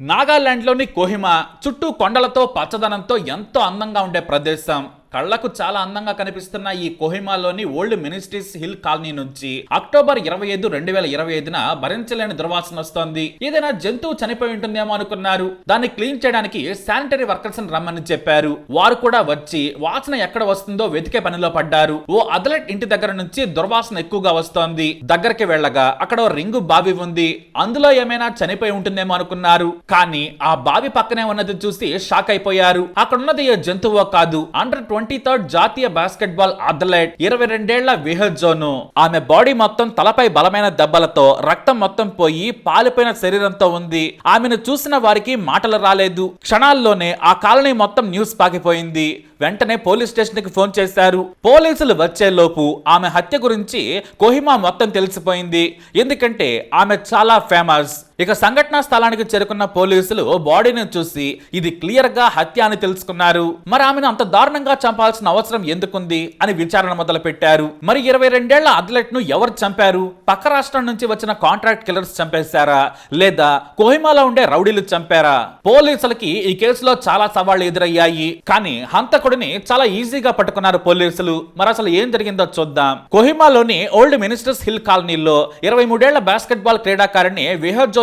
నాగాలాండ్లోని కోహిమా చుట్టూ కొండలతో పచ్చదనంతో ఎంతో అందంగా ఉండే ప్రదేశం. కళ్ళకు చాలా అందంగా కనిపిస్తున్న ఈ కోహిమాలోని ఓల్డ్ మినిస్ట్రీస్ హిల్ కాలనీ నుంచి అక్టోబర్ ఇరవై ఐదు రెండు వేల ఇరవై ఐదున భరించలేని దుర్వాసన వస్తోంది. ఏదైనా జంతువు చనిపోయి ఉంటుందేమో అనుకున్నారు. దాన్ని క్లీన్ చేయడానికి శానిటరీ వర్కర్స్ రమ్మని చెప్పారు. వారు కూడా వచ్చి వాసన ఎక్కడ వస్తుందో వెతికే పనిలో పడ్డారు. ఓ అథ్లెట్ ఇంటి దగ్గర నుంచి దుర్వాసన ఎక్కువగా వస్తోంది. దగ్గరికి వెళ్ళగా అక్కడ రింగు బావి ఉంది. అందులో ఏమైనా చనిపోయి ఉంటుందేమో అనుకున్నారు. కానీ ఆ బావి పక్కనే ఉన్నది చూసి షాక్ అయిపోయారు. అక్కడ ఉన్నది ఏ జంతువో కాదు. అండర్ ట్వంటీ ట్వంటీ థర్డ్ జాతీయ బాస్కెట్బాల్ అథ్లెట్ ఇరవై రెండేళ్ళ విహజోను ఆమె బాడీ మొత్తం తలపై బలమైన దెబ్బలతో రక్తం మొత్తం పోయి పాలిపోయిన శరీరంతో ఉంది. ఆమెను చూసిన వారికి మాటలు రాలేదు. క్షణాల్లోనే ఆ కాలనీ మొత్తం న్యూస్ పాకిపోయింది. వెంటనే పోలీస్ స్టేషన్కి ఫోన్ చేశారు. పోలీసులు వచ్చేలోపు ఆమె హత్య గురించి కోహిమా మొత్తం తెలిసిపోయింది. ఎందుకంటే ఆమె చాలా ఫేమస్. ఇక సంఘటనా స్థలానికి చేరుకున్న పోలీసులు బాడీని చూసి ఇది క్లియర్గా హత్య అని తెలుసుకున్నారు. మరి ఆమెను అంత దారుణంగా చంపాల్సిన అవసరం ఎందుకుంది అని విచారణ మొదలు పెట్టారు మరి ఇరవై రెండేళ్ళ అథ్లెట్ను ఎవరు చంపారు? పక్క రాష్ట్రం నుంచి వచ్చిన కాంట్రాక్ట్ కిల్లర్స్ చంపేశారా? లేదా కోహిమాలో ఉండే రౌడీలు చంపారా? పోలీసులకి ఈ కేసులో చాలా సవాళ్ళు ఎదురయ్యాయి. కానీ హంతకుడిని చాలా ఈజీగా పట్టుకున్నారు పోలీసులు. మరి అసలు ఏం జరిగిందో చూద్దాం. కోహిమాలోని ఓల్డ్ మినిస్టర్స్ హిల్ కాలనీలో ఇరవై మూడేళ్ళ బాస్కెట్బాల్ క్రీడాకారిణి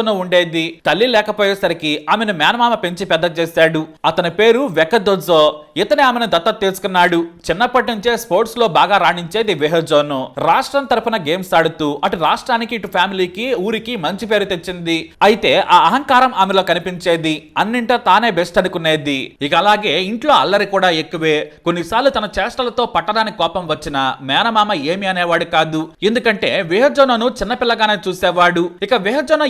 విహర్జోను ఉండేది. తల్లి లేకపోయేసరికి ఆమెను మేనమామ పెంచి పెద్ద చేశాడు. అతని పేరు వెకదొజో ఇతనే ఆమెను దత్తత తీసుకున్నాడు. చిన్నప్పటి నుంచే స్పోర్ట్స్లో బాగా రాణించేది వెహజోన్. రాష్ట్రం తరపున గేమ్స్ ఆడుతూ అటు రాష్ట్రానికి ఇటు ఫ్యామిలీకి ఊరికి మంచి పేరు తెచ్చింది. అయితే ఆ అహంకారం ఆమెలో కనిపించేది. అన్నింటా తానే బెస్ట్ అనుకునేది. ఇక అలాగే ఇంట్లో అల్లరి కూడా ఎక్కువే. కొన్నిసార్లు తన చేష్టలతో పట్టడానికి కోపం వచ్చిన మేనమామ ఏమి అనేవాడు కాదు. ఎందుకంటే వెహజోనను చిన్నపిల్లగానే చూసేవాడు. ఇక వెహజోన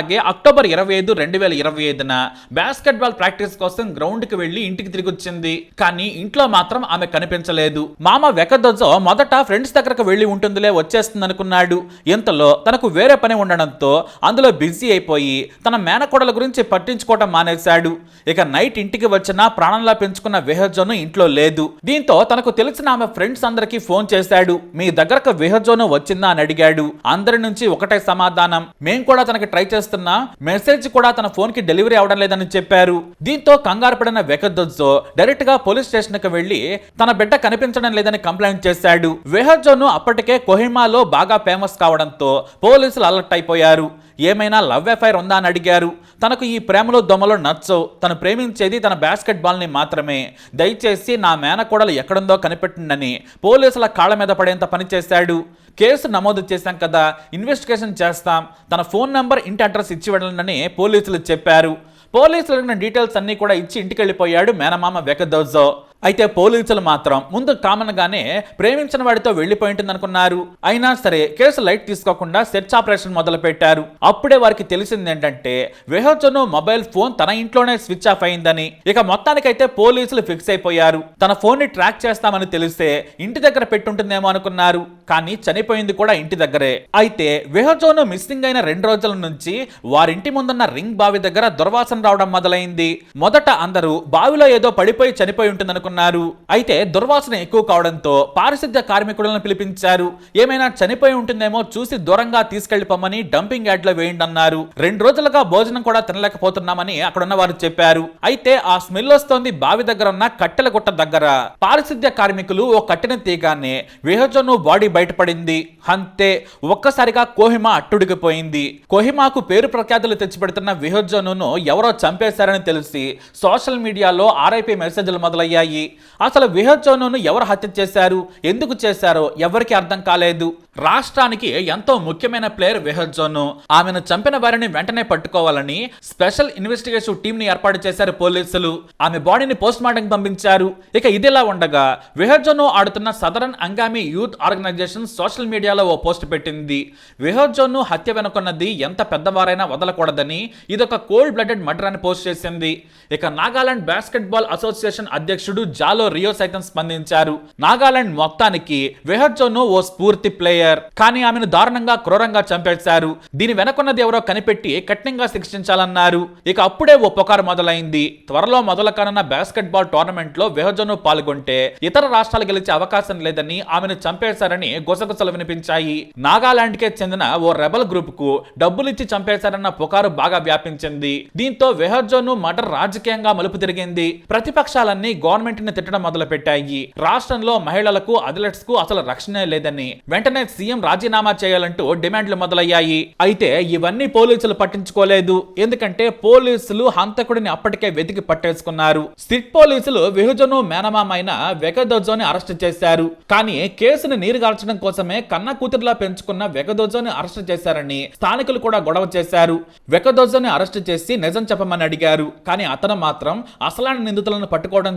అలాగే అక్టోబర్ ఇరవై ఐదు రెండు వేల ఇరవై ఐదున బాస్కెట్ బాల్ ప్రాక్టీస్ కోసం గ్రౌండ్కి వెళ్ళి ఇంటికి తిరిగి వచ్చింది. కానీ ఇంట్లో మాత్రం ఆమె కనిపించలేదు. మామ వెకదొజో మొదట ఫ్రెండ్స్ దగ్గరకు వెళ్ళి ఉంటుందిలే వచ్చేస్తుంది అనుకున్నాడు ఇంతలో తనకు వేరే పని ఉండడంతో అందులో బిజీ అయిపోయి తన మేనకోడల గురించి పట్టించుకోవటం మానేశాడు. ఇక నైట్ ఇంటికి వచ్చిన ప్రాణంలా పెంచుకున్న వెహజోను ఇంట్లో లేదు. దీంతో తనకు తెలిసిన ఆమె ఫ్రెండ్స్ అందరికీ ఫోన్ చేశాడు. మీ దగ్గరకు వెహజోను వచ్చిందా? అని అడిగాడు. అందరి నుంచి ఒకటే సమాధానం. మేం కూడా తనకి ట్రై చేస్తున్న మెసేజ్ కూడా తన ఫోన్కి డెలివరీ అవడం లేదని చెప్పారు. దీంతో కంగారు పడిన వెకదొజ్జో డైరెక్ట్గా పోలీస్ స్టేషన్కి వెళ్ళి తన బిడ్డ కనిపించడం లేదని కంప్లైంట్ చేశాడు. వెహజోను అప్పటికే కోహిమాలో బాగా ఫేమస్ కావడంతో పోలీసులు అలర్ట్ అయిపోయారు. ఏమైనా లవ్ ఎఫైర్ ఉందా అని అడిగారు. తనకు ఈ ప్రేమలో దొమలో నచ్చవు. తను ప్రేమించేది తన బాస్కెట్ బాల్ని మాత్రమే. దయచేసి నా మేనకోడలు ఎక్కడుందో కనిపెట్టిండని పోలీసుల కాళ్ళ మీద పడేంత పనిచేశాడు కేసు నమోదు చేశాం కదా ఇన్వెస్టిగేషన్ చేస్తాం తన ఫోన్ నంబర్ ఇంటి అడ్రస్ ఇచ్చి వెళ్ళండి పోలీసులు చెప్పారు. పోలీసులు అడిగిన డీటెయిల్స్ అన్నీ కూడా ఇచ్చి ఇంటికి వెళ్ళిపోయాడు మేనమామ వెకదోజో అయితే పోలీసులు మాత్రం ముందు కామన్గానే ప్రేమించిన వాడితో వెళ్ళిపోయి అనుకున్నారు అయినా సరే కేసు లైట్ తీసుకోకుండా సెర్చ్ ఆపరేషన్ మొదలు పెట్టారు అప్పుడే వారికి తెలిసింది ఏంటంటే వెహోచను మొబైల్ ఫోన్ తన ఇంట్లోనే స్విచ్ ఆఫ్ అయిందని ఇక మొత్తానికైతే పోలీసులు ఫిక్స్ అయిపోయారు. తన ఫోన్ని ట్రాక్ చేస్తామని తెలిస్తే ఇంటి దగ్గర పెట్టుంటుందేమో అనుకున్నారు. కానీ చనిపోయింది కూడా ఇంటి దగ్గరే. అయితే వెహోచోను మిస్సింగ్ అయిన రెండు రోజుల నుంచి వారింటి ముందున్న రింగ్ బావి దగ్గర దుర్వాసన రావడం మొదలైంది. మొదట అందరూ బావిలో ఏదో పడిపోయి చనిపోయి అనుకున్నారు అయితే దుర్వాసన ఎక్కువ కావడంతో పారిశుద్ధ్య కార్మికులను పిలిపించారు. ఏమైనా చనిపోయి ఉంటుందేమో చూసి దూరంగా తీసుకెళ్ళిపోమని డంపింగ్ యార్డ్లో వేయండి అన్నారు రెండు రోజులుగా భోజనం కూడా తినలేకపోతున్నామని అక్కడున్న వారు చెప్పారు. అయితే ఆ స్మెల్ వస్తోంది బావి దగ్గర ఉన్న కట్టెల గుట్ట దగ్గర. పారిశుద్ధ్య కార్మికులు ఓ కట్టిన తీయగానే విహజను బాడీ బయటపడింది. అంతే ఒక్కసారిగా కోహిమా అట్టుడికిపోయింది కోహిమాకు పేరు ప్రఖ్యాతులు తెచ్చిపెడుతున్న విహజనును ఎవరో చంపేశారని తెలిసి సోషల్ మీడియాలో ఆర్ఐపీ మెసేజ్లు మొదలయ్యాయి. అసలు విహజనును ఎవరు హత్య చేశారు? ఎందుకు చేశారో ఎవరికి అర్థం కాలేదు. రాష్ట్రానికి ఎంతో ముఖ్యమైన ప్లేయర్ విహజోను ఆమెను చంపిన వారిని వెంటనే పట్టుకోవాలని స్పెషల్ ఇన్వెస్టిగేషన్ టీం ని ఏర్పాటు చేశారు పోలీసులు. ఆమె బాడీని పోస్ట్ మార్టం పంపించారు. ఇక ఇదిలా ఉండగా విహోజోను ఆడుతున్న southern Angami youth organization social మీడియాలో ఓ పోస్ట్ పెట్టింది. విహోజోను హత్య వెనుకున్నది ఎంత పెద్దవారైనా వదలకూడదని ఇదొక కోల్డ్ బ్లడెడ్ మర్డర్ అని పోస్ట్ చేసింది. ఇక నాగాలాండ్ బాస్కెట్బాల్ అసోసియేషన్ అధ్యక్షుడు జాలో రియో సైతం స్పందించారు. నాగాలాండ్ మొత్తానికి వెహర్జోను ఓ స్ఫూర్తి ప్లేయర్. కానీ ఆమెను దారుణంగా క్రూరంగా చంపేశారు. దీని వెనకున్నది ఎవరో కనిపెట్టి కఠినంగా శిక్షించాలన్నారు. ఇక అప్పుడే ఓ పొకారు మొదలైంది. త్వరలో మొదలు కానున్న బాస్కెట్ బాల్ టోర్నమెంట్లో వెహర్జోను పాల్గొంటే ఇతర రాష్ట్రాలు గెలిచే అవకాశం లేదని ఆమెను చంపేశారని గుసగుసలు వినిపించాయి. నాగాలాండ్ కే చెందిన ఓ రెబల్ గ్రూప్కు డబ్బులిచ్చి చంపేశారన్న పుకారు బాగా వ్యాపించింది. దీంతో వెహర్జోను మటర్ రాజకీయంగా మలుపు తిరిగింది. ప్రతిపక్షాలన్నీ గవర్నమెంట్ ని తిట్టడం మొదలు పెట్టాయి రాష్ట్రంలో మహిళలకు అథ్లెట్స్కు అసలు రక్షణే లేదని వెంటనే సీఎం రాజీనామా చేయాలంటూ డిమాండ్లు మొదలయ్యాయి. అయితే ఇవన్నీ పోలీసులు పట్టించుకోలేదు. ఎందుకంటే పోలీసులు హంతకుడిని అప్పటికే వెతికి పట్టేసుకున్నారు. సిట్ పోలీసులు విహుజను మేనమామైన వెగదోజోని అరెస్ట్ చేశారు. కానీ కేసును నీరుగార్చడం కోసమే కన్న కూతురులా పెంచుకున్న వెగదోజోని అరెస్ట్ చేశారని స్థానికులు కూడా గొడవ చేశారు. వెగదోజోని అరెస్ట్ చేసి నిజం చెప్పమని అడిగారు. కానీ అతను మాత్రం అసలాని నిందితులను పట్టుకోవడం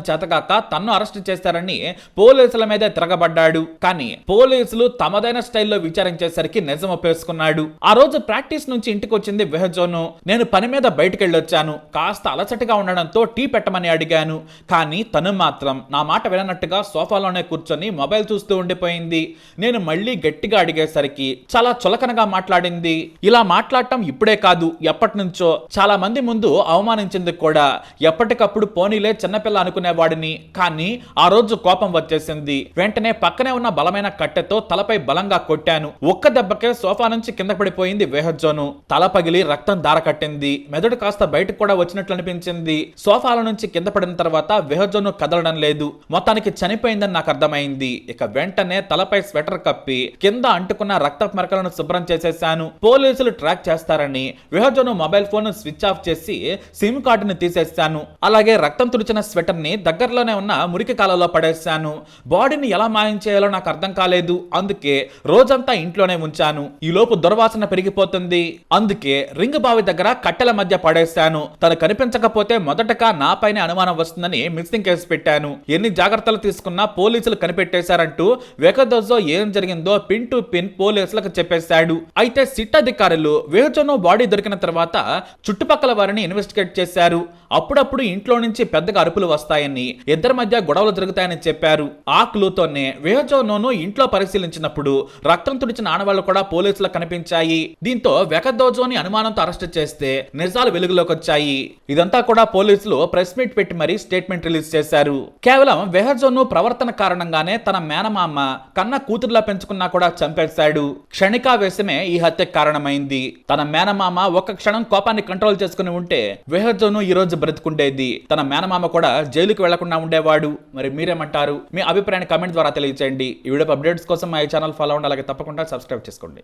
తర్వాత తన్ను అరెస్ట్ చేశారని పోలీసుల మీదే తిరగబడ్డాడు. కానీ పోలీసులు తమదైన స్టైల్లో విచారించేసరికి నిజం ఒప్పేసుకున్నాడు. ఆ రోజు ప్రాక్టీస్ నుంచి ఇంటికి వచ్చింది వెహజోను. నేను పని మీద బయటికి వెళ్ళొచ్చాను కాస్త అలసటగా ఉండడంతో టీ పెట్టమని అడిగాను. కానీ తను మాత్రం నా మాట విననట్టుగా సోఫాలోనే కూర్చొని మొబైల్ చూస్తూ ఉండిపోయింది. నేను మళ్ళీ గట్టిగా అడిగేసరికి చాలా చులకనగా మాట్లాడింది. ఇలా మాట్లాడటం ఇప్పుడే కాదు ఎప్పటి నుంచో చాలా మంది ముందు అవమానించింది కూడా. ఎప్పటికప్పుడు పోనీలే చిన్నపిల్ల అనుకునేవాడిని. కానీ ఆ రోజు కోపం వచ్చేసింది. వెంటనే పక్కనే ఉన్న బలమైన కట్టెతో తలపై బలంగా కొట్టాను. ఒక్క దెబ్బకే సోఫా నుంచి కింద పడిపోయింది వేహజ్జోను. తల పగిలి రక్తం దార కట్టింది. మెదడు కాస్త బయటకు కూడా వచ్చినట్లు అనిపించింది. సోఫాల నుంచి కింద పడిన తర్వాత వెహజోను కదలడం లేదు. మొత్తానికి చనిపోయిందని నాకు అర్థమైంది. ఇక వెంటనే తలపై స్వెటర్ కప్పి కింద అంటుకున్న రక్త మరకలను శుభ్రం చేసేశాను. పోలీసులు ట్రాక్ చేస్తారని Vihozonu mobile phone switch off చేసి సిమ్ కార్డుని తీసేశాను. అలాగే రక్తం తుడిచిన స్వెటర్ని దగ్గరలో దగ్గరలోనే ఉన్న మురికి కాలంలో పడేశాను. బాడీని ఎలా మాయం చేయాలో నాకు అర్థం కాలేదు. అందుకే రోజంతా ఇంట్లోనే ఉంచాను. ఈ లోపు దుర్వాసన పెరిగిపోతుంది. అందుకే రింగ్ బావి దగ్గర కట్టెల మధ్య పడేశాను. తను కనిపించకపోతే మొదటగా నాపైనే అనుమానం వస్తుందని మిస్సింగ్ కేసు పెట్టాను. ఎన్ని జాగ్రత్తలు తీసుకున్నా పోలీసులు కనిపెట్టేశారంటూ వేకదోజో ఏం జరిగిందో పిన్ టు పిన్ పోలీసులకు చెప్పేశాడు. అయితే సిట్ అధికారులు వేజోను బాడీ దొరికిన తర్వాత చుట్టుపక్కల వారిని ఇన్వెస్టిగేట్ చేశారు. అప్పుడప్పుడు ఇంట్లో నుంచి పెద్దగా అరుపులు వస్తాయని ఇద్దరి మధ్య గొడవలు జరుగుతాయని చెప్పారు. ఆ క్లూతోనే వేహజోనోను ఇంట్లో పరిశీలించినప్పుడు రక్తం తుడిచిన ఆనవాళ్ళు కూడా పోలీసులకు కనిపించాయి. దీంతో వెకదోజోని అనుమానంతో అరెస్ట్ చేస్తే నిజాలు వెలుగులోకి వచ్చాయి ఇదంతా కూడా పోలీసులు ప్రెస్ మీట్ పెట్టి మరీ స్టేట్మెంట్ రిలీజ్ చేశారు. కేవలం వెహజోను ప్రవర్తన కారణంగానే తన మేనమామ కన్న కూతురులా పెంచుకున్నా కూడా చంపేశాడు. క్షణికావేశమే ఈ హత్యకు కారణమైంది. తన మేనమామ ఒక్క క్షణం కోపాన్ని కంట్రోల్ చేసుకుని ఉంటే వెహజోను ఈ రోజు బ్రతుకుండేది. తన మేనమామ కూడా జైలుకి వెళ్ళకుండా ఉండేవాడు. మరి మీరేమంటారు? మీ అభిప్రాయాన్ని కమెంట్ ద్వారా తెలియజేయండి ఈ వీడియో అప్డేట్స్ కోసం మా ఛానల్ ఫాలో అవ్వండి. అలాగే తప్పకుండా సబ్స్క్రైబ్ చేసుకోండి.